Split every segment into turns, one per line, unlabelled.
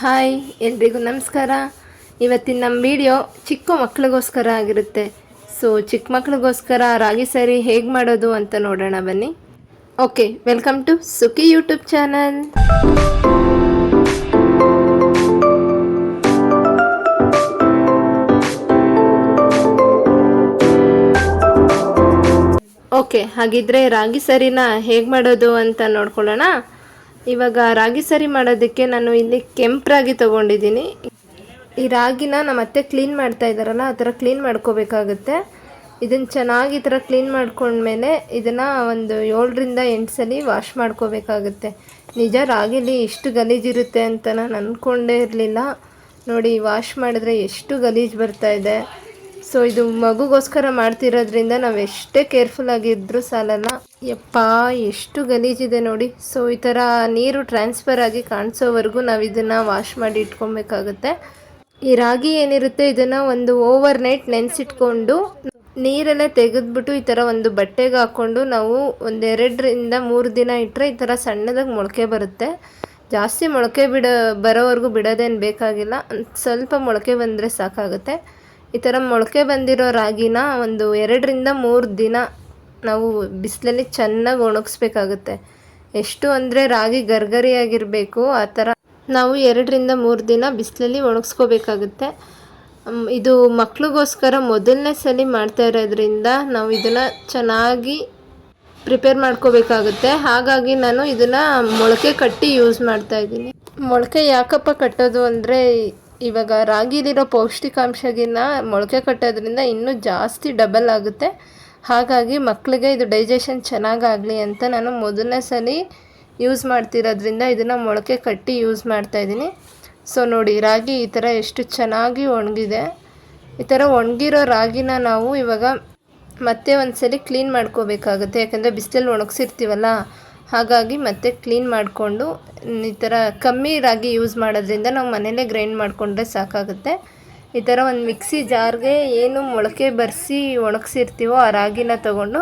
Hi, ಎಲ್ರಿಗೂ ನಮಸ್ಕಾರ. ಇವತ್ತಿನ ನಮ್ಮ ವಿಡಿಯೋ ಚಿಕ್ಕ ಮಕ್ಕಳಿಗೋಸ್ಕರ ಆಗಿರುತ್ತೆ. ಸೊ ಚಿಕ್ಕ ಮಕ್ಕಳಿಗೋಸ್ಕರ ರಾಗಿ ಸರಿ ಹೇಗೆ ಮಾಡೋದು ಅಂತ ನೋಡೋಣ ಬನ್ನಿ. Okay welcome to Sukhi YouTube channel okay ಹಾಗಿದ್ರೆ ರಾಗಿ ಸರಿನ ಹೇಗೆ ಮಾಡೋದು ಅಂತ ನೋಡ್ಕೊಳ್ಳೋಣ. ಇವಾಗ ರಾಗಿ ಸರಿ ಮಾಡೋದಕ್ಕೆ ನಾನು ಇಲ್ಲಿ ಕೆಂಪು ರಾಗಿ ತೊಗೊಂಡಿದ್ದೀನಿ. ಈ ರಾಗಿನ ನಮ್ಮ ಅತ್ತೆ ಕ್ಲೀನ್ ಮಾಡ್ತಾ ಇದ್ದಾರಲ್ಲ, ಆ ಥರ ಕ್ಲೀನ್ ಮಾಡ್ಕೋಬೇಕಾಗುತ್ತೆ. ಇದನ್ನು ಚೆನ್ನಾಗಿ ಈ ಥರ ಕ್ಲೀನ್ ಮಾಡ್ಕೊಂಡ್ಮೇಲೆ ಇದನ್ನು ಒಂದು ಏಳರಿಂದ ಎಂಟು ಸಲ ವಾಶ್ ಮಾಡ್ಕೋಬೇಕಾಗುತ್ತೆ. ನಿಜ ರಾಗಿಲಿ ಇಷ್ಟು ಗಲೀಜಿರುತ್ತೆ ಅಂತ ನಾನು ಅಂದ್ಕೊಂಡೇ ಇರಲಿಲ್ಲ. ನೋಡಿ ವಾಶ್ ಮಾಡಿದ್ರೆ ಎಷ್ಟು ಗಲೀಜು ಬರ್ತಾ ಇದೆ. ಸೊ ಇದು ಮಗುಗೋಸ್ಕರ ಮಾಡ್ತಿರೋದ್ರಿಂದ ನಾವು ಎಷ್ಟೇ ಕೇರ್ಫುಲ್ ಆಗಿದ್ರೂ ಸಾಲಲ್ಲ. ಯಪ್ಪ, ಎಷ್ಟು ಗಲೀಜಿದೆ ನೋಡಿ. ಸೊ ಈ ಥರ ನೀರು ಟ್ರಾನ್ಸ್ಫರ್ ಆಗಿ ಕಾಣಿಸೋವರೆಗೂ ನಾವು ಇದನ್ನು ವಾಶ್ ಮಾಡಿ ಇಟ್ಕೊಬೇಕಾಗುತ್ತೆ. ಈ ರಾಗಿ ಏನಿರುತ್ತೆ, ಇದನ್ನು ಒಂದು ಓವರ್ ನೈಟ್ ನೆನೆಸಿಟ್ಕೊಂಡು ನೀರೆಲ್ಲ ತೆಗೆದ್ಬಿಟ್ಟು ಈ ಥರ ಒಂದು ಬಟ್ಟೆಗೆ ಹಾಕ್ಕೊಂಡು ನಾವು ಒಂದೆರಡರಿಂದ ಮೂರು ದಿನ ಇಟ್ಟರೆ ಈ ಥರ ಸಣ್ಣದಾಗಿ ಮೊಳಕೆ ಬರುತ್ತೆ. ಜಾಸ್ತಿ ಮೊಳಕೆ ಬಿಡ, ಬರೋವರೆಗೂ ಬಿಡೋದೇನು ಬೇಕಾಗಿಲ್ಲ. ಸ್ವಲ್ಪ ಮೊಳಕೆ ಬಂದರೆ ಸಾಕಾಗುತ್ತೆ. ಈ ಥರ ಮೊಳಕೆ ಬಂದಿರೋ ರಾಗಿನ ಒಂದು ಎರಡರಿಂದ ಮೂರು ದಿನ ನಾವು ಬಿಸಿಲಲ್ಲಿ ಚೆನ್ನಾಗಿ ಒಣಗಿಸ್ಬೇಕಾಗುತ್ತೆ. ಎಷ್ಟು ಅಂದರೆ ರಾಗಿ ಗರ್ಗರಿಯಾಗಿರಬೇಕು, ಆ ಥರ ನಾವು ಎರಡರಿಂದ ಮೂರು ದಿನ ಬಿಸಿಲಲ್ಲಿ ಒಣಗಿಸ್ಕೋಬೇಕಾಗುತ್ತೆ. ಇದು ಮಕ್ಕಳಿಗೋಸ್ಕರ ಮೊದಲನೇ ಸಲ ಮಾಡ್ತಾ ಇರೋದ್ರಿಂದ ನಾವು ಇದನ್ನು ಚೆನ್ನಾಗಿ ಪ್ರಿಪೇರ್ ಮಾಡ್ಕೋಬೇಕಾಗುತ್ತೆ. ಹಾಗಾಗಿ ನಾನು ಇದನ್ನು ಮೊಳಕೆ ಕಟ್ಟಿ ಯೂಸ್ ಮಾಡ್ತಾ ಇದ್ದೀನಿ. ಮೊಳಕೆ ಯಾಕಪ್ಪ ಕಟ್ಟೋದು ಅಂದರೆ ಇವಾಗ ರಾಗಿಲಿರೋ ಪೌಷ್ಟಿಕಾಂಶಗಿನ್ನ ಮೊಳಕೆ ಕಟ್ಟೋದ್ರಿಂದ ಇನ್ನೂ ಜಾಸ್ತಿ ಡಬಲ್ ಆಗುತ್ತೆ. ಹಾಗಾಗಿ ಮಕ್ಕಳಿಗೆ ಇದು ಡೈಜೆಷನ್ ಚೆನ್ನಾಗಾಗಲಿ ಅಂತ ನಾನು ಮೊದಲನೇ ಸಲ ಯೂಸ್ ಮಾಡ್ತಿರೋದ್ರಿಂದ ಇದನ್ನು ಮೊಳಕೆ ಕಟ್ಟಿ ಯೂಸ್ ಮಾಡ್ತಾಯಿದ್ದೀನಿ ಸೊ ನೋಡಿ, ರಾಗಿ ಈ ಥರ ಎಷ್ಟು ಚೆನ್ನಾಗಿ ಒಣಗಿದೆ. ಈ ಥರ ಒಣಗಿರೋ ರಾಗಿನ ನಾವು ಇವಾಗ ಮತ್ತೆ ಒಂದು ಸಲ ಕ್ಲೀನ್ ಮಾಡ್ಕೋಬೇಕಾಗುತ್ತೆ. ಯಾಕಂದರೆ ಬಿಸಿಲಲ್ಲಿ ಒಣಗಿಸಿರ್ತೀವಲ್ಲ ಹಾಗಾಗಿ ಮತ್ತೆ ಕ್ಲೀನ್ ಮಾಡಿಕೊಂಡು, ಈ ಥರ ಕಮ್ಮಿ ರಾಗಿ ಯೂಸ್ ಮಾಡೋದ್ರಿಂದ ನಾವು ಮನೇಲೇ ಗ್ರೈಂಡ್ ಮಾಡಿಕೊಂಡ್ರೆ ಸಾಕಾಗುತ್ತೆ. ಈ ಥರ ಒಂದು ಮಿಕ್ಸಿ ಜಾರ್ಗೆ ಏನು ಮೊಳಕೆ ಬರೆಸಿ ಒಣಗಿಸಿರ್ತೀವೋ ಆ ರಾಗಿನ ತಗೊಂಡು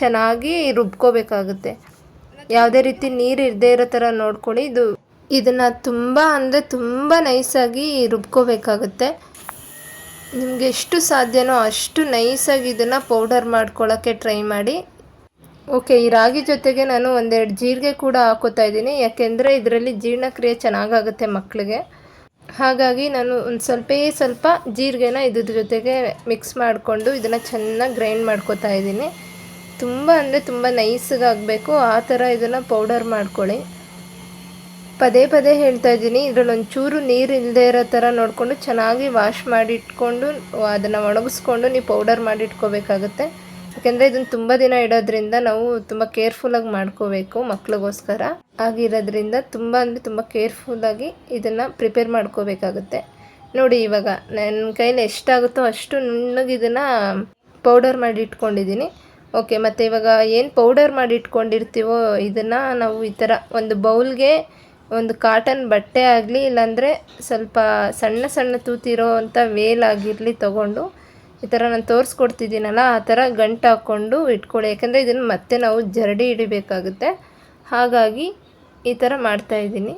ಚೆನ್ನಾಗಿ ರುಬ್ಕೋಬೇಕಾಗುತ್ತೆ. ಯಾವುದೇ ರೀತಿ ನೀರು ಇರದೇ ಇರೋ ಥರ ನೋಡ್ಕೊಳ್ಳಿ. ಇದು, ಇದನ್ನು ತುಂಬ ಅಂದರೆ ತುಂಬ ನೈಸಾಗಿ ರುಬ್ಕೋಬೇಕಾಗುತ್ತೆ. ನಿಮಗೆ ಎಷ್ಟು ಸಾಧ್ಯನೋ ಅಷ್ಟು ನೈಸಾಗಿ ಇದನ್ನು ಪೌಡರ್ ಮಾಡ್ಕೊಳ್ಳೋಕ್ಕೆ ಟ್ರೈ ಮಾಡಿ. ಓಕೆ ಈ ರಾಗಿ ಜೊತೆಗೆ ನಾನು ಒಂದೆರಡು ಜೀರಿಗೆ ಕೂಡ ಹಾಕೋತಾ ಇದ್ದೀನಿ. ಯಾಕೆಂದರೆ ಇದರಲ್ಲಿ ಜೀರ್ಣಕ್ರಿಯೆ ಚೆನ್ನಾಗಾಗುತ್ತೆ ಮಕ್ಕಳಿಗೆ ಹಾಗಾಗಿ ನಾನು ಒಂದು ಸ್ವಲ್ಪ ಸ್ವಲ್ಪ ಜೀರಿಗೆನ ಇದ್ರ ಜೊತೆಗೆ ಮಿಕ್ಸ್ ಮಾಡಿಕೊಂಡು ಇದನ್ನು ಚೆನ್ನಾಗಿ ಗ್ರೈಂಡ್ ಮಾಡ್ಕೋತಾ ಇದ್ದೀನಿ. ತುಂಬ ಅಂದರೆ ತುಂಬ ನೈಸ್ಗಾಗಬೇಕು ಆ ಥರ ಇದನ್ನು ಪೌಡರ್ ಮಾಡ್ಕೊಳ್ಳಿ. ಪದೇ ಪದೇ ಹೇಳ್ತಾ ಇದ್ದೀನಿ, ಇದರಲ್ಲಿ ಒಂಚೂರು ನೀರು ಇಲ್ಲದೆ ಇರೋ ಥರ ನೋಡಿಕೊಂಡು ಚೆನ್ನಾಗಿ ವಾಶ್ ಮಾಡಿ ಇಟ್ಕೊಂಡು ಅದನ್ನು ಒಣಗಿಸ್ಕೊಂಡು ನೀವು ಪೌಡರ್ ಮಾಡಿ ಇಟ್ಕೋಬೇಕಾಗುತ್ತೆ ಯಾಕೆಂದರೆ ಇದನ್ನು ತುಂಬ ದಿನ ಇಡೋದ್ರಿಂದ ನಾವು ತುಂಬ ಕೇರ್ಫುಲ್ಲಾಗಿ ಮಾಡ್ಕೋಬೇಕು ಮಕ್ಳಿಗೋಸ್ಕರ. ಆಗಿರೋದ್ರಿಂದ ತುಂಬ ಅಂದರೆ ತುಂಬ ಕೇರ್ಫುಲ್ಲಾಗಿ ಇದನ್ನು ಪ್ರಿಪೇರ್ ಮಾಡ್ಕೋಬೇಕಾಗುತ್ತೆ. ನೋಡಿ ಇವಾಗ ನನ್ನ ಕೈಲಿ ಎಷ್ಟಾಗುತ್ತೋ ಅಷ್ಟು ನುಣ್ಣಗೆ ಇದನ್ನು ಪೌಡರ್ ಮಾಡಿ ಇಟ್ಕೊಂಡಿದ್ದೀನಿ. ಓಕೆ ಮತ್ತು ಇವಾಗ ಏನು ಪೌಡರ್ ಮಾಡಿ ಇಟ್ಕೊಂಡಿರ್ತೀವೋ ಇದನ್ನು ನಾವು ಈ ಥರ ಒಂದು ಬೌಲ್ಗೆ ಒಂದು ಕಾಟನ್ ಬಟ್ಟೆ ಆಗಲಿ, ಇಲ್ಲಾಂದರೆ ಸ್ವಲ್ಪ ಸಣ್ಣ ಸಣ್ಣ ತೂತಿರೋ ಅಂಥ ವೇಲ್ ಆಗಿರಲಿ ತೊಗೊಂಡು ಈ ಥರ ನಾನು ತೋರಿಸ್ಕೊಡ್ತಿದ್ದೀನಲ್ಲ, ಆ ಥರ ಗಂಟು ಹಾಕ್ಕೊಂಡು ಇಟ್ಕೊಳ್ಳಿ. ಯಾಕೆಂದರೆ ಇದನ್ನು ಮತ್ತೆ ನಾವು ಜರಡಿ ಹಿಡಿಬೇಕಾಗುತ್ತೆ. ಹಾಗಾಗಿ ಈ ಥರ ಮಾಡ್ತಾಯಿದ್ದೀನಿ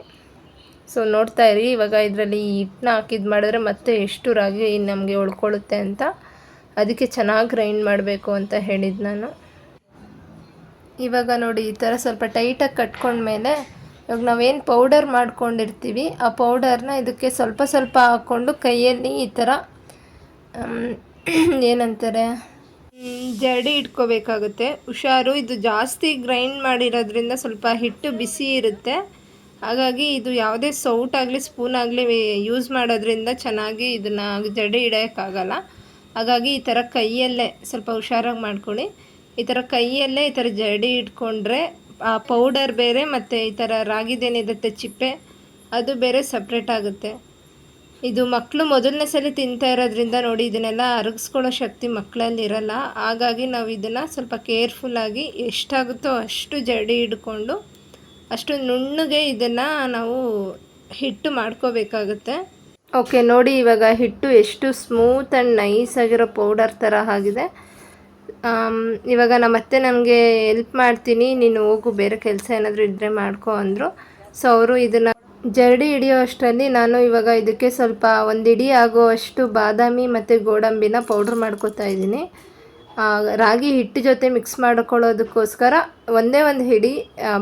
ಸೊ ನೋಡ್ತಾ ಇರಿ. ಇವಾಗ ಇದರಲ್ಲಿ ಹಿಟ್ಟನ್ನ ಹಾಕಿದ್ದು ಮಾಡಿದ್ರೆ ಮತ್ತೆ ಎಷ್ಟು ರಾಗಿ ನಮಗೆ ಉಳ್ಕೊಳ್ಳುತ್ತೆ ಅಂತ. ಅದಕ್ಕೆ ಚೆನ್ನಾಗಿ ಗ್ರೈಂಡ್ ಮಾಡಬೇಕು ಅಂತ ಹೇಳಿದ್ದು ನಾನು. ಇವಾಗ ನೋಡಿ, ಈ ಥರ ಸ್ವಲ್ಪ ಟೈಟಾಗಿ ಕಟ್ಕೊಂಡ್ಮೇಲೆ ಇವಾಗ ನಾವೇನು ಪೌಡರ್ ಮಾಡ್ಕೊಂಡಿರ್ತೀವಿ, ಆ ಪೌಡರ್ನ ಇದಕ್ಕೆ ಸ್ವಲ್ಪ ಸ್ವಲ್ಪ ಹಾಕ್ಕೊಂಡು ಕೈಯಲ್ಲಿ ಈ ಥರ ಏನಂತಾರೆ? ಜಡಿ ಜರಡಿ ಇಟ್ಕೋಬೇಕಾಗುತ್ತೆ. ಹುಷಾರು, ಇದು ಜಾಸ್ತಿ ಗ್ರೈಂಡ್ ಮಾಡಿರೋದ್ರಿಂದ ಸ್ವಲ್ಪ ಹಿಟ್ಟು ಬಿಸಿ ಇರುತ್ತೆ. ಹಾಗಾಗಿ ಇದು ಯಾವುದೇ ಸೌಟ್ ಆಗಲಿ, ಸ್ಪೂನ್ ಆಗಲಿ ಯೂಸ್ ಮಾಡೋದ್ರಿಂದ ಚೆನ್ನಾಗಿ ಇದನ್ನು ಜಡಿ ಹಿಡಿಯೋಕ್ಕಾಗಲ್ಲ ಹಾಗಾಗಿ ಈ ಥರ ಕೈಯಲ್ಲೇ ಸ್ವಲ್ಪ ಹುಷಾರಾಗಿ ಮಾಡ್ಕೊಳ್ಳಿ. ಈ ಥರ ಕೈಯಲ್ಲೇ ಈ ಥರ ಜಡಿ ಇಟ್ಕೊಂಡ್ರೆ, ಆ ಪೌಡರ್ ಬೇರೆ ಮತ್ತು ಈ ಥರ ರಾಗಿದೇನಿರುತ್ತೆ ಚಿಪ್ಪೆ, ಅದು ಬೇರೆ ಸಪ್ರೇಟ್ ಆಗುತ್ತೆ. ಇದು ಮಕ್ಕಳು ಮೊದಲನೇ ಸಲ ತಿಂತಾ ಇರೋದ್ರಿಂದ ನೋಡಿ ಇದನ್ನೆಲ್ಲ ಅರಗಿಸ್ಕೊಳ್ಳೋ ಶಕ್ತಿ ಮಕ್ಕಳಲ್ಲಿ ಇರಲ್ಲ. ಹಾಗಾಗಿ ನಾವು ಇದನ್ನು ಸ್ವಲ್ಪ ಕೇರ್ಫುಲ್ಲಾಗಿ ಎಷ್ಟಾಗುತ್ತೋ ಅಷ್ಟು ಜಡಿ ಹಿಡ್ಕೊಂಡು ಅಷ್ಟು ನುಣ್ಣಗೆ ಇದನ್ನು ನಾವು ಹಿಟ್ಟು ಮಾಡ್ಕೋಬೇಕಾಗುತ್ತೆ. ಓಕೆ, ನೋಡಿ ಇವಾಗ ಹಿಟ್ಟು ಎಷ್ಟು ಸ್ಮೂತ್ ಆ್ಯಂಡ್ ನೈಸ್ ಆಗಿರೋ ಪೌಡರ್ ಥರ ಆಗಿದೆ. ಇವಾಗ ನಮ್ಮ ಅತ್ತೆ ನನಗೆ ಹೆಲ್ಪ್ ಮಾಡ್ತೀನಿ. ನೀನು ಹೋಗು, ಬೇರೆ ಕೆಲಸ ಏನಾದರೂ ಇದ್ದರೆ ಮಾಡ್ಕೊ ಅಂದರು. ಸೊ, ಅವರು ಇದನ್ನು ಜರಡಿ ಹಿಡಿಯೋ ಅಷ್ಟರಲ್ಲಿ ನಾನು ಇವಾಗ ಇದಕ್ಕೆ ಸ್ವಲ್ಪ ಒಂದು ಆಗುವಷ್ಟು ಬಾದಾಮಿ ಮತ್ತು ಗೋಡಂಬಿನ ಪೌಡ್ರ್ ಮಾಡ್ಕೊತಾ ಇದ್ದೀನಿ. ರಾಗಿ ಹಿಟ್ಟು ಜೊತೆ ಮಿಕ್ಸ್ ಮಾಡ್ಕೊಳ್ಳೋದಕ್ಕೋಸ್ಕರ ಒಂದೇ ಒಂದು ಹಿಡಿ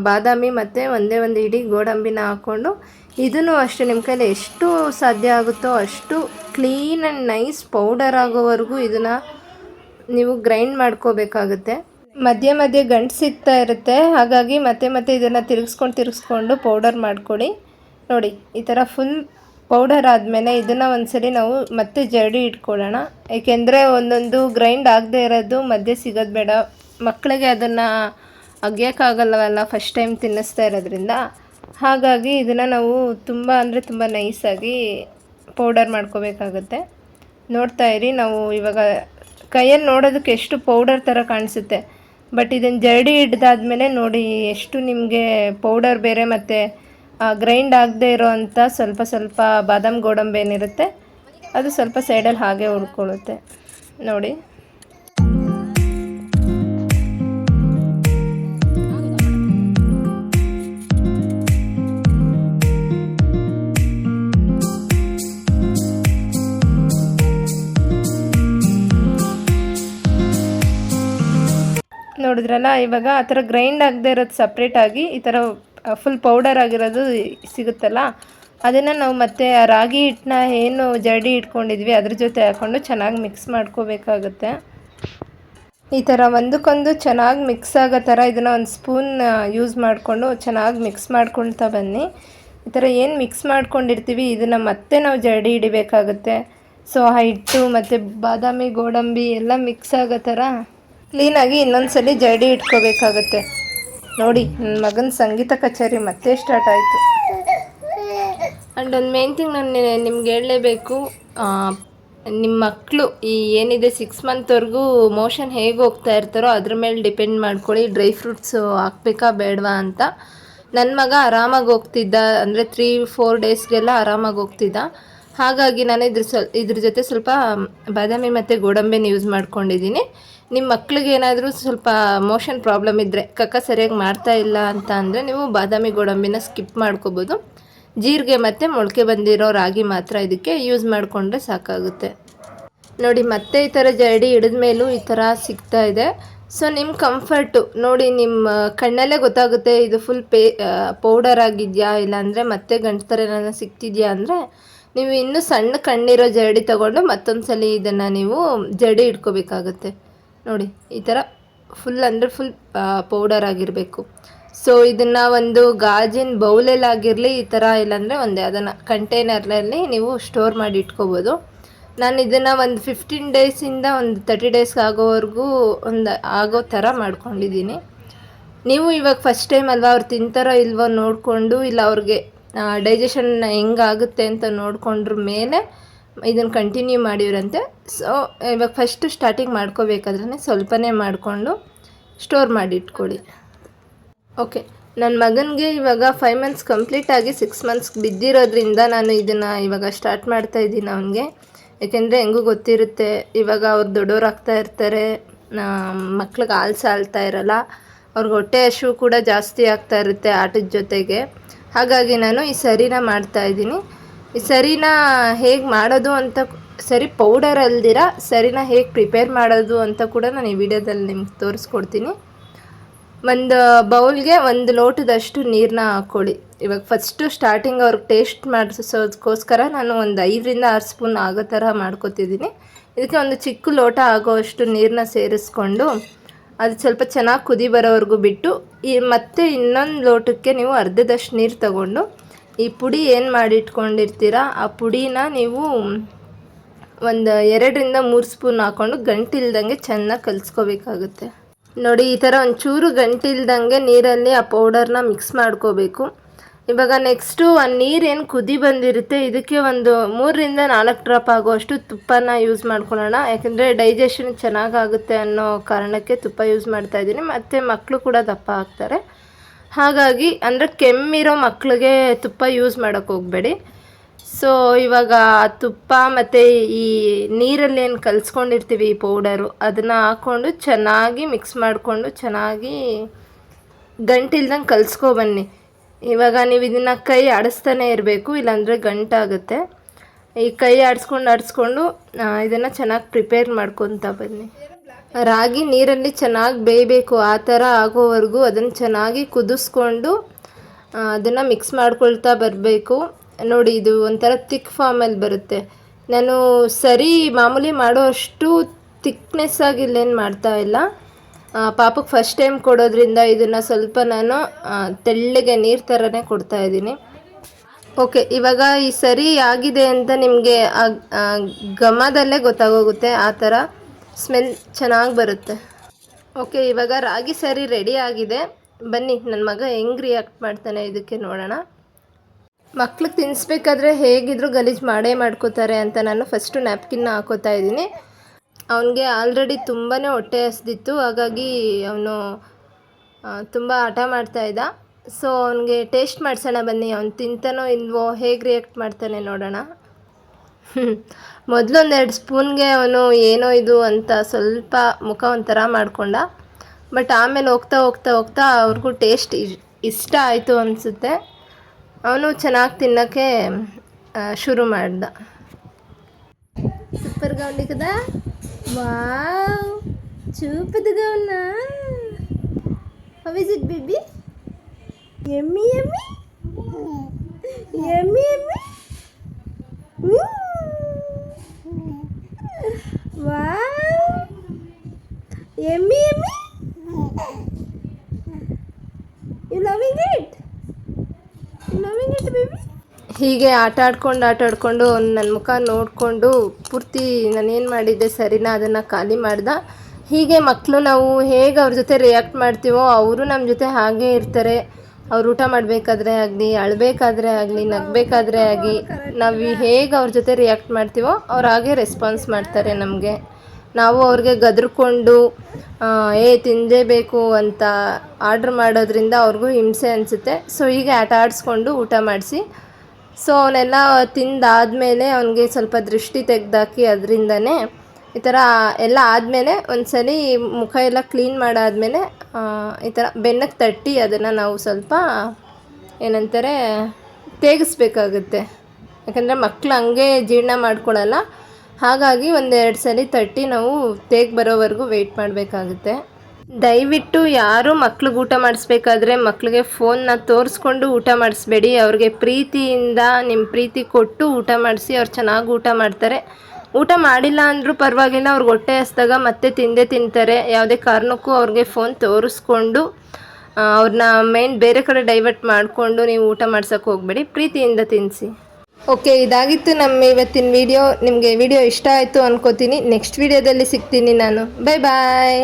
ಬಾದಾಮಿ ಮತ್ತು ಒಂದೇ ಒಂದು ಹಿಡಿ ಗೋಡಂಬಿನ ಹಾಕ್ಕೊಂಡು ಇದನ್ನು ಅಷ್ಟೇ ನಿಮ್ಮ ಕೈಲಿ ಎಷ್ಟು ಸಾಧ್ಯ ಆಗುತ್ತೋ ಅಷ್ಟು ಕ್ಲೀನ್ ಆ್ಯಂಡ್ ನೈಸ್ ಪೌಡರ್ ಆಗೋವರೆಗೂ ಇದನ್ನು ನೀವು ಗ್ರೈಂಡ್ ಮಾಡ್ಕೋಬೇಕಾಗುತ್ತೆ. ಮಧ್ಯೆ ಮಧ್ಯೆ ಗಂಟು ಸಿಗ್ತಾ ಇರುತ್ತೆ, ಹಾಗಾಗಿ ಮತ್ತೆ ಮತ್ತೆ ಇದನ್ನು ತಿರುಗಿಸ್ಕೊಂಡು ತಿರುಗಿಸ್ಕೊಂಡು ಪೌಡರ್ ಮಾಡ್ಕೊಳ್ಳಿ ನೋಡಿ, ಈ ಥರ ಫುಲ್ ಪೌಡರ್ ಆದಮೇಲೆ ಇದನ್ನು ಒಂದ್ಸರಿ ನಾವು ಮತ್ತೆ ಜರಡಿ ಇಟ್ಕೊಳ್ಳೋಣ. ಏಕೆಂದರೆ ಒಂದೊಂದು ಗ್ರೈಂಡ್ ಆಗದೆ ಇರೋದು ಮಧ್ಯೆ ಸಿಗೋದು ಬೇಡ. ಮಕ್ಕಳಿಗೆ ಅದನ್ನು ಅಗಿಯೋಕ್ಕಾಗಲ್ಲವಲ್ಲ ಫಸ್ಟ್ ಟೈಮ್ ತಿನ್ನಿಸ್ತಾ ಇರೋದ್ರಿಂದ. ಹಾಗಾಗಿ ಇದನ್ನು ನಾವು ತುಂಬ ಅಂದರೆ ತುಂಬ ನೈಸಾಗಿ ಪೌಡರ್ ಮಾಡ್ಕೋಬೇಕಾಗುತ್ತೆ. ನೋಡ್ತಾ ಇರಿ, ನಾವು ಇವಾಗ ಕೈಯಲ್ಲಿ ನೋಡೋದಕ್ಕೆ ಎಷ್ಟು ಪೌಡರ್ ಥರ ಕಾಣಿಸುತ್ತೆ. ಬಟ್ ಇದನ್ನು ಜರಡಿ ಹಿಡ್ದಾದ್ಮೇಲೆ ನೋಡಿ, ಎಷ್ಟು ನಿಮಗೆ ಪೌಡರ್ ಬೇರೆ ಮತ್ತು ಗ್ರೈಂಡ್ ಆಗದೆ ಇರೋ ಅಂಥ ಸ್ವಲ್ಪ ಸ್ವಲ್ಪ ಬಾದಾಮ್ ಗೋಡಂಬಿ ಏನಿರುತ್ತೆ, ಅದು ಸ್ವಲ್ಪ ಸೈಡಲ್ಲಿ ಹಾಗೆ ಉಳ್ಕೊಳ್ಳುತ್ತೆ ನೋಡಿ. ನೋಡಿದ್ರಲ್ಲ, ಇವಾಗ ಆ ಥರ ಗ್ರೈಂಡ್ ಆಗದೆ ಇರೋದು ಸಪ್ರೇಟಾಗಿ ಈ ಥರ ಫುಲ್ ಪೌಡರ್ ಆಗಿರೋದು ಸಿಗುತ್ತಲ್ಲ? ಅದನ್ನು ನಾವು ಮತ್ತೆ ರಾಗಿ ಹಿಟ್ಟನ್ನ ಏನು ಜಡಿ ಇಟ್ಕೊಂಡಿದ್ವಿ ಅದ್ರ ಜೊತೆ ಹಾಕ್ಕೊಂಡು ಚೆನ್ನಾಗಿ ಮಿಕ್ಸ್ ಮಾಡ್ಕೋಬೇಕಾಗುತ್ತೆ. ಈ ಥರ ಒಂದಕ್ಕೊಂದು ಚೆನ್ನಾಗಿ ಮಿಕ್ಸ್ ಆಗೋ ಥರ ಇದನ್ನು ಒಂದು ಸ್ಪೂನ್ ಯೂಸ್ ಮಾಡಿಕೊಂಡು ಚೆನ್ನಾಗಿ ಮಿಕ್ಸ್ ಮಾಡ್ಕೊಳ್ತಾ ಬನ್ನಿ. ಈ ಥರ ಏನು ಮಿಕ್ಸ್ ಮಾಡ್ಕೊಂಡಿರ್ತೀವಿ, ಇದನ್ನು ಮತ್ತೆ ನಾವು ಜಡಿ ಹಿಡಿಬೇಕಾಗುತ್ತೆ. ಸೊ ಆ ಹಿಟ್ಟು ಮತ್ತು ಬಾದಾಮಿ, ಗೋಡಂಬಿ ಎಲ್ಲ ಮಿಕ್ಸ್ ಆಗೋ ಥರ ಕ್ಲೀನಾಗಿ ಇನ್ನೊಂದು ಸಲ ಜಡಿ ಇಟ್ಕೋಬೇಕಾಗುತ್ತೆ ನೋಡಿ ನನ್ನ ಮಗನ ಸಂಗೀತ ಕಚೇರಿ ಮತ್ತೆ ಸ್ಟಾರ್ಟ್ ಆಯಿತು. ಆ್ಯಂಡ್ ಒಂದು ಮೇನ್ ಥಿಂಗ್ ನಾನು ನಿಮ್ಗೆ ಹೇಳಲೇಬೇಕು ನಿಮ್ಮ ಮಕ್ಕಳು ಈ ಏನಿದೆ ಸಿಕ್ಸ್ ಮಂತ್ವರೆಗೂ ಮೋಷನ್ ಹೇಗೆ ಹೋಗ್ತಾ ಇರ್ತಾರೋ ಅದ್ರ ಮೇಲೆ ಡಿಪೆಂಡ್ ಮಾಡ್ಕೊಳ್ಳಿ ಡ್ರೈ ಫ್ರೂಟ್ಸು ಹಾಕ್ಬೇಕಾ ಬೇಡವಾ ಅಂತ. ನನ್ನ ಮಗ ಆರಾಮಾಗಿ ಹೋಗ್ತಿದ್ದ, ಅಂದರೆ ತ್ರೀ ಫೋರ್ ಡೇಸ್ಗೆಲ್ಲ ಆರಾಮಾಗಿ ಹೋಗ್ತಿದ್ದ. ಹಾಗಾಗಿ ನಾನು ಇದ್ರ ಸ್ವಲ್ಪ ಇದ್ರ ಜೊತೆ ಸ್ವಲ್ಪ ಬಾದಾಮಿ ಮತ್ತು ಗೋಡಂಬಿನ ಯೂಸ್ ಮಾಡ್ಕೊಂಡಿದ್ದೀನಿ ನಿಮ್ಮ ಮಕ್ಳಿಗೆ ಏನಾದರೂ ಸ್ವಲ್ಪ ಮೋಷನ್ ಪ್ರಾಬ್ಲಮ್ ಇದ್ದರೆ ಕಕ್ಕ ಸರಿಯಾಗಿ ಮಾಡ್ತಾ ಇಲ್ಲ ಅಂತ ಅಂದರೆ ನೀವು ಬಾದಾಮಿ ಗೋಡಂಬಿನ ಸ್ಕಿಪ್ ಮಾಡ್ಕೋಬೋದು. ಜೀರಿಗೆ ಮತ್ತು ಮೊಳಕೆ ಬಂದಿರೋ ರಾಗಿ ಮಾತ್ರ ಇದಕ್ಕೆ ಯೂಸ್ ಮಾಡಿಕೊಂಡ್ರೆ ಸಾಕಾಗುತ್ತೆ. ನೋಡಿ, ಮತ್ತೆ ಈ ಥರ ಜರಡಿ ಹಿಡಿದ ಮೇಲೂ ಈ ಥರ ಸಿಗ್ತಾ ಇದೆ. ಸೊ ನಿಮ್ಮ ಕಂಫರ್ಟು ನೋಡಿ ನಿಮ್ಮ ಕಣ್ಣಲ್ಲೇ ಗೊತ್ತಾಗುತ್ತೆ ಇದು ಫುಲ್ ಪೇ ಪೌಡರ್ ಆಗಿದೆಯಾ ಇಲ್ಲಾಂದರೆ ಮತ್ತೆ ಗಂಟು ಥರ ಏನಾದ್ರು ಸಿಗ್ತಿದೆಯಾ ಅಂದರೆ ನೀವು ಇನ್ನೂ ಸಣ್ಣ ಕಣ್ಣಿರೋ ಜರಡಿ ತಗೊಂಡು ಮತ್ತೊಂದು ಸಲ ಇದನ್ನು ನೀವು ಜರಡಿ ಇಟ್ಕೋಬೇಕಾಗುತ್ತೆ ನೋಡಿ, ಈ ಥರ ಫುಲ್ ಅಂದರೆ ಫುಲ್ ಪೌಡರ್ ಆಗಿರಬೇಕು. ಸೊ ಇದನ್ನು ಒಂದು ಗಾಜಿನ ಬೌಲಲ್ಲಾಗಿರಲಿ ಈ ಥರ ಇಲ್ಲಾಂದರೆ ಒಂದೇ. ಅದನ್ನು ಕಂಟೈನರ್ನಲ್ಲಿ ನೀವು ಸ್ಟೋರ್ ಮಾಡಿ ಇಟ್ಕೋಬೋದು. ನಾನು ಇದನ್ನು ಒಂದು ಫಿಫ್ಟೀನ್ ಡೇಸಿಂದ ಒಂದು ತರ್ಟಿ ಡೇಸ್ಗೆ ಆಗೋವರೆಗೂ ಒಂದು ಆಗೋ ಥರ ಮಾಡ್ಕೊಂಡಿದ್ದೀನಿ ನೀವು ಇವಾಗ ಫಸ್ಟ್ ಟೈಮ್ ಅಲ್ವಾ ಅವ್ರು ತಿಂತಾರೋ ಇಲ್ವೋ ನೋಡಿಕೊಂಡು, ಇಲ್ಲ ಅವ್ರಿಗೆ ಡೈಜೆಷನ್ ಹೆಂಗಾಗುತ್ತೆ ಅಂತ ನೋಡಿಕೊಂಡ್ರ ಮೇಲೆ ಇದನ್ನು ಕಂಟಿನ್ಯೂ ಮಾಡಿವ್ರಂತೆ. ಸೊ ಇವಾಗ ಫಸ್ಟು ಸ್ಟಾರ್ಟಿಂಗ್ ಮಾಡ್ಕೋಬೇಕಾದ್ರೆ ಸ್ವಲ್ಪನೇ ಮಾಡಿಕೊಂಡು ಸ್ಟೋರ್ ಮಾಡಿ ಇಟ್ಕೊಳ್ಳಿ ಓಕೆ ನನ್ನ ಮಗನಿಗೆ ಇವಾಗ ಫೈವ್ ಮಂತ್ಸ್ ಕಂಪ್ಲೀಟ್ ಆಗಿ ಸಿಕ್ಸ್ ಮಂತ್ಸ್ ಬಿದ್ದಿರೋದ್ರಿಂದ ನಾನು ಇದನ್ನು ಇವಾಗ ಸ್ಟಾರ್ಟ್ ಮಾಡ್ತಾ ಇದ್ದೀನಿ ಅವನಿಗೆ. ಯಾಕೆಂದರೆ ಹೆಂಗೂ ಗೊತ್ತಿರುತ್ತೆ, ಇವಾಗ ಅವ್ರು ದೊಡ್ಡವ್ರು ಆಗ್ತಾ ಇರ್ತಾರೆ ಮಕ್ಳಿಗೆ ಆಲ್ಸ ಸಾಲ್ತಾ ಇರಲ್ಲ, ಅವ್ರಿಗೆ ಹೊಟ್ಟೆ ಹಶು ಕೂಡ ಜಾಸ್ತಿ ಆಗ್ತಾ ಇರುತ್ತೆ ಆಟದ ಜೊತೆಗೆ. ಹಾಗಾಗಿ ನಾನು ಈ ಸರಿನ ಮಾಡ್ತಾ ಇದ್ದೀನಿ. ಈ ಸರಿನ ಹೇಗೆ ಮಾಡೋದು ಅಂತ ಸರಿ ಪೌಡರ್ ಅಲ್ದಿರ, ಸರಿನ ಹೇಗೆ ಪ್ರಿಪೇರ್ ಮಾಡೋದು ಅಂತ ಕೂಡ ನಾನು ಈ ವಿಡಿಯೋದಲ್ಲಿ ನಿಮ್ಗೆ ತೋರಿಸ್ಕೊಡ್ತೀನಿ. ಒಂದು, ಬೌಲ್ಗೆ ಒಂದು ಲೋಟದಷ್ಟು ನೀರನ್ನ ಹಾಕ್ಕೊಳ್ಳಿ ಇವಾಗ ಫಸ್ಟು ಸ್ಟಾರ್ಟಿಂಗ್ ಅವ್ರಿಗೆ ಟೇಸ್ಟ್ ಮಾಡಿಸೋದಕ್ಕೋಸ್ಕರ ನಾನು ಒಂದು ಐದರಿಂದ ಆರು ಸ್ಪೂನ್ ಆಗೋ ಥರ ಮಾಡ್ಕೊತಿದ್ದೀನಿ ಇದಕ್ಕೆ ಒಂದು ಚಿಕ್ಕ ಲೋಟ ಆಗೋವಷ್ಟು ನೀರನ್ನ ಸೇರಿಸ್ಕೊಂಡು ಅದು ಸ್ವಲ್ಪ ಚೆನ್ನಾಗಿ ಕುದಿ ಬರೋವರೆಗೂ ಬಿಟ್ಟು ಈ ಮತ್ತೆ ಇನ್ನೊಂದು ಲೋಟಕ್ಕೆ ನೀವು ಅರ್ಧದಷ್ಟು ನೀರು ತಗೊಂಡು ಈ ಪುಡಿ ಏನು ಮಾಡಿಟ್ಕೊಂಡಿರ್ತೀರ? ಆ ಪುಡಿನ ನೀವು ಒಂದು ಎರಡರಿಂದ ಮೂರು ಸ್ಪೂನ್ ಹಾಕ್ಕೊಂಡು ಗಂಟಿಲ್ದಂಗೆ ಚೆನ್ನಾಗಿ ಕಲಿಸ್ಕೋಬೇಕಾಗುತ್ತೆ. ನೋಡಿ, ಈ ಥರ ಒಂಚೂರು ಗಂಟಿಲ್ದಂಗೆ ನೀರಲ್ಲಿ ಆ ಪೌಡರ್ನ ಮಿಕ್ಸ್ ಮಾಡ್ಕೋಬೇಕು. ಇವಾಗ ನೆಕ್ಸ್ಟು ಆ ನೀರೇನು ಕುದಿ ಬಂದಿರುತ್ತೆ, ಇದಕ್ಕೆ ಒಂದು ಮೂರರಿಂದ ನಾಲ್ಕು ಡ್ರಾಪ್ ಆಗುವಷ್ಟು ತುಪ್ಪನ ಯೂಸ್ ಮಾಡ್ಕೊಳ್ಳೋಣ. ಯಾಕೆಂದರೆ ಡೈಜೆಷನ್ ಚೆನ್ನಾಗಾಗುತ್ತೆ ಅನ್ನೋ ಕಾರಣಕ್ಕೆ ತುಪ್ಪ ಯೂಸ್ ಮಾಡ್ತಾ ಇದ್ದೀನಿ. ಮತ್ತು ಮಕ್ಕಳು ಕೂಡ ದಪ್ಪ ಆಗ್ತಾರೆ. ಹಾಗಾಗಿ ಅಂದರೆ ಕೆಮ್ಮಿರೋ ಮಕ್ಕಳಿಗೆ ತುಪ್ಪ ಯೂಸ್ ಮಾಡೋಕ್ಕೆ ಹೋಗಬೇಡಿ. ಸೊ ಇವಾಗ ತುಪ್ಪ ಮತ್ತು ಈ ನೀರಲ್ಲಿ ಏನು ಕಲಿಸ್ಕೊಂಡಿರ್ತೀವಿ ಈ ಪೌಡರು ಅದನ್ನು ಹಾಕ್ಕೊಂಡು ಚೆನ್ನಾಗಿ ಮಿಕ್ಸ್ ಮಾಡಿಕೊಂಡು ಚೆನ್ನಾಗಿ ಗಂಟಿಲ್ದಂಗೆ ಕಲಿಸ್ಕೊಬನ್ನಿ ಇವಾಗ ನೀವು ಇದನ್ನು ಕೈ ಆಡಿಸ್ತಾನೆ ಇರಬೇಕು, ಇಲ್ಲಾಂದರೆ ಗಂಟಾಗುತ್ತೆ ಈ ಕೈ ಆಡಿಸ್ಕೊಂಡು ಆಡಿಸ್ಕೊಂಡು ಇದನ್ನು ಚೆನ್ನಾಗಿ ಪ್ರಿಪೇರ್ ಮಾಡ್ಕೊತ ಬನ್ನಿ. ರಾಗಿ ನೀರಲ್ಲಿ ಚೆನ್ನಾಗಿ ಬೇಯಬೇಕು, ಆ ಥರ ಆಗೋವರೆಗೂ ಅದನ್ನು ಚೆನ್ನಾಗಿ ಕುದಿಸ್ಕೊಂಡು ಅದನ್ನು ಮಿಕ್ಸ್ ಮಾಡ್ಕೊಳ್ತಾ ಬರಬೇಕು. ನೋಡಿ, ಇದು ಒಂಥರ ತಿಕ್ ಫಾರ್ಮಲ್ಲಿ ಬರುತ್ತೆ. ನಾನು ಸರಿ ಮಾಮೂಲಿ ಮಾಡೋ ಅಷ್ಟು ತಿಕ್ನೆಸ್ ಆಗಿ ಇಲ್ಲೇನು ಮಾಡ್ತಾ ಇಲ್ಲ. ಪಾಪಕ್ಕೆ ಫಸ್ಟ್ ಟೈಮ್ ಕೊಡೋದ್ರಿಂದ ಇದನ್ನು ಸ್ವಲ್ಪ ನಾನು ತೆಳ್ಳಗೆ ನೀರು ಥರನೇ ಕೊಡ್ತಾ ಇದ್ದೀನಿ. ಓಕೆ, ಇವಾಗ ಈ ಸರಿ ಆಗಿದೆ ಅಂತ ನಿಮಗೆ ಘಮದಲ್ಲೇ ಗೊತ್ತಾಗೋಗುತ್ತೆ ಆ ಥರ. ಸ್ಮೆಲ್ ಚೆನ್ನಾಗಿ ಬರುತ್ತೆ. ಓಕೆ, ಇವಾಗ ರಾಗಿ ಸರಿ ರೆಡಿ ಆಗಿದೆ. ಬನ್ನಿ ನನ್ನ ಮಗ ಹೆಂಗೆ ರಿಯಾಕ್ಟ್ ಮಾಡ್ತಾನೆ ಇದಕ್ಕೆ ನೋಡೋಣ. ಮಕ್ಳಿಗೆ ತಿನ್ನಿಸ್ಬೇಕಾದ್ರೆ ಹೇಗಿದ್ರೂ ಗಲೀಜು ಮಾಡೇ ಮಾಡ್ಕೋತಾರೆ ಅಂತ ನಾನು ಫಸ್ಟು ನ್ಯಾಪ್ಕಿನ್ನ ಹಾಕೋತಾ ಇದ್ದೀನಿ. ಅವನಿಗೆ ಆಲ್ರೆಡಿ ತುಂಬಾ ಹೊಟ್ಟೆ ಹಸ್ದಿತ್ತು, ಹಾಗಾಗಿ ಅವನು ತುಂಬ ಹಠ ಮಾಡ್ತಾ ಇದ್ದ. ಸೊ ಅವನಿಗೆ ಟೇಸ್ಟ್ ಮಾಡಿಸೋಣ ಬನ್ನಿ, ಅವ್ನು ತಿಂತಾನೋ ಇಲ್ವೋ, ಹೇಗೆ ರಿಯಾಕ್ಟ್ ಮಾಡ್ತಾನೆ ನೋಡೋಣ. ಮೊದಲೊಂದೆರಡು ಸ್ಪೂನ್ಗೆ ಅವನು ಏನೋ ಇದು ಅಂತ ಸ್ವಲ್ಪ ಮುಖ ಒಂಥರ ಮಾಡಿಕೊಂಡ. ಬಟ್ ಆಮೇಲೆ ಹೋಗ್ತಾ ಹೋಗ್ತಾ ಹೋಗ್ತಾ ಅವ್ರಿಗೂ ಟೇಸ್ಟ್ ಇಷ್ಟ ಆಯಿತು ಅನಿಸುತ್ತೆ. ಅವನು ಚೆನ್ನಾಗಿ ತಿನ್ನೋಕ್ಕೆ ಶುರು ಮಾಡ್ದ. ಸೂಪರ್ ఉంది ವಾವ್! ಚೂಪದ ಗೌನ ఉన్నా ಇಸ್ ಇಟ್ ಬಿಬಿ ಎಮ್ಮಿ ಎಮ್ಮಿ? ಎಮ್ಮಿ ಎಮ್ಮಿ? ಹ್ಞೂ Wow. Yummy, yummy. You loving it? You loving it, ಹೀಗೆ ಆಟ ಆಡ್ಕೊಂಡು ಆಟ ಆಡ್ಕೊಂಡು ನನ್ನ ಮುಖ ನೋಡಿಕೊಂಡು ಪೂರ್ತಿ ನಾನೇನು ಮಾಡಿದ್ದೆ ಸರಿನಾ ಅದನ್ನು ಖಾಲಿ ಮಾಡ್ದ ಹೀಗೆ ಮಕ್ಕಳು ನಾವು ಹೇಗೆ ಅವ್ರ ಜೊತೆ ರಿಯಾಕ್ಟ್ ಮಾಡ್ತೀವೋ ಅವರು ನಮ್ಮ ಜೊತೆ ಹಾಗೇ ಇರ್ತಾರೆ ಅವ್ರು ಊಟ ಮಾಡಬೇಕಾದ್ರೆ ಆಗಲಿ, ಅಳಬೇಕಾದ್ರೆ ಆಗಲಿ, ನಗಬೇಕಾದ್ರೆ ಆಗಲಿ, ನಾವು ಹೇಗೆ ಅವ್ರ ಜೊತೆ ರಿಯಾಕ್ಟ್ ಮಾಡ್ತೀವೋ ಅವ್ರು ಹಾಗೆ ರೆಸ್ಪಾನ್ಸ್ ಮಾಡ್ತಾರೆ ನಮಗೆ. ನಾವು ಅವ್ರಿಗೆ ಗದರ್ಕೊಂಡು ಏ ತಿನ್ನಲೇಬೇಕು ಅಂತ ಆರ್ಡ್ರ್ ಮಾಡೋದ್ರಿಂದ ಅವ್ರಿಗೂ ಹಿಂಸೆ ಅನಿಸುತ್ತೆ. ಸೊ ಹೀಗೆ ಆಟ ಆಡಿಸ್ಕೊಂಡು ಊಟ ಮಾಡಿಸಿ. ಸೊ ಅವನ್ನೆಲ್ಲ ತಿಂದಾದಮೇಲೆ ಅವನಿಗೆ ಸ್ವಲ್ಪ ದೃಷ್ಟಿ ತೆಗೆದಾಕಿ ಅದರಿಂದನೇ ಈ ಥರ ಎಲ್ಲ ಆದಮೇಲೆ ಒಂದ್ಸಲಿ ಮುಖ ಎಲ್ಲ ಕ್ಲೀನ್ ಮಾಡಾದಮೇಲೆ ಈ ಥರ ಬೆನ್ನಕ್ಕೆ ತಟ್ಟಿ ಅದನ್ನು ನಾವು ಸ್ವಲ್ಪ, ಏನಂತಾರೆ, ತೇಗಿಸ್ಬೇಕಾಗುತ್ತೆ. ಯಾಕಂದರೆ ಮಕ್ಕಳು ಹಂಗೆ ಜೀರ್ಣ ಮಾಡ್ಕೊಳ್ಳಲ್ಲ ಹಾಗಾಗಿ ಒಂದೆರಡು ಸಲ ತಟ್ಟಿ ನಾವು ತೇಗ್ ಬರೋವರೆಗೂ ವೆಯ್ಟ್ ಮಾಡಬೇಕಾಗುತ್ತೆ. ದಯವಿಟ್ಟು ಯಾರು ಮಕ್ಳಿಗೆ ಊಟ ಮಾಡಿಸ್ಬೇಕಾದ್ರೆ ಮಕ್ಕಳಿಗೆ ಫೋನ್ನ ತೋರಿಸ್ಕೊಂಡು ಊಟ ಮಾಡಿಸ್ಬೇಡಿ. ಅವ್ರಿಗೆ ಪ್ರೀತಿಯಿಂದ ನಿಮ್ಮ ಪ್ರೀತಿ ಕೊಟ್ಟು ಊಟ ಮಾಡಿಸಿ, ಅವ್ರು ಚೆನ್ನಾಗಿ ಊಟ ಮಾಡ್ತಾರೆ. ಊಟ ಮಾಡಿಲ್ಲ ಅಂದರೂ ಪರವಾಗಿಲ್ಲ ಅವ್ರಿಗೆ ಹೊಟ್ಟೆ ಹಸ್ದಾಗ ಮತ್ತೆ ತಿಂದೇ ತಿಂತಾರೆ. ಯಾವುದೇ ಕಾರಣಕ್ಕೂ ಅವ್ರಿಗೆ ಫೋನ್ ತೋರಿಸ್ಕೊಂಡು ಅವ್ರನ್ನ ಮೈಂಡ್ ಬೇರೆ ಕಡೆ ಡೈವರ್ಟ್ ಮಾಡಿಕೊಂಡು ನೀವು ಊಟ ಮಾಡ್ಸೋಕೆ ಹೋಗಬೇಡಿ. ಪ್ರೀತಿಯಿಂದ ತಿನ್ನಿಸಿ ಓಕೆ ಇದಾಗಿತ್ತು ನಮ್ಮ ಇವತ್ತಿನ ವಿಡಿಯೋ ನಿಮಗೆ ವಿಡಿಯೋ ಇಷ್ಟ ಆಯಿತು ಅನ್ಕೋತೀನಿ. ನೆಕ್ಸ್ಟ್ ವಿಡಿಯೋದಲ್ಲಿ ಸಿಗ್ತೀನಿ ನಾನು. ಬಾಯ್ ಬಾಯ್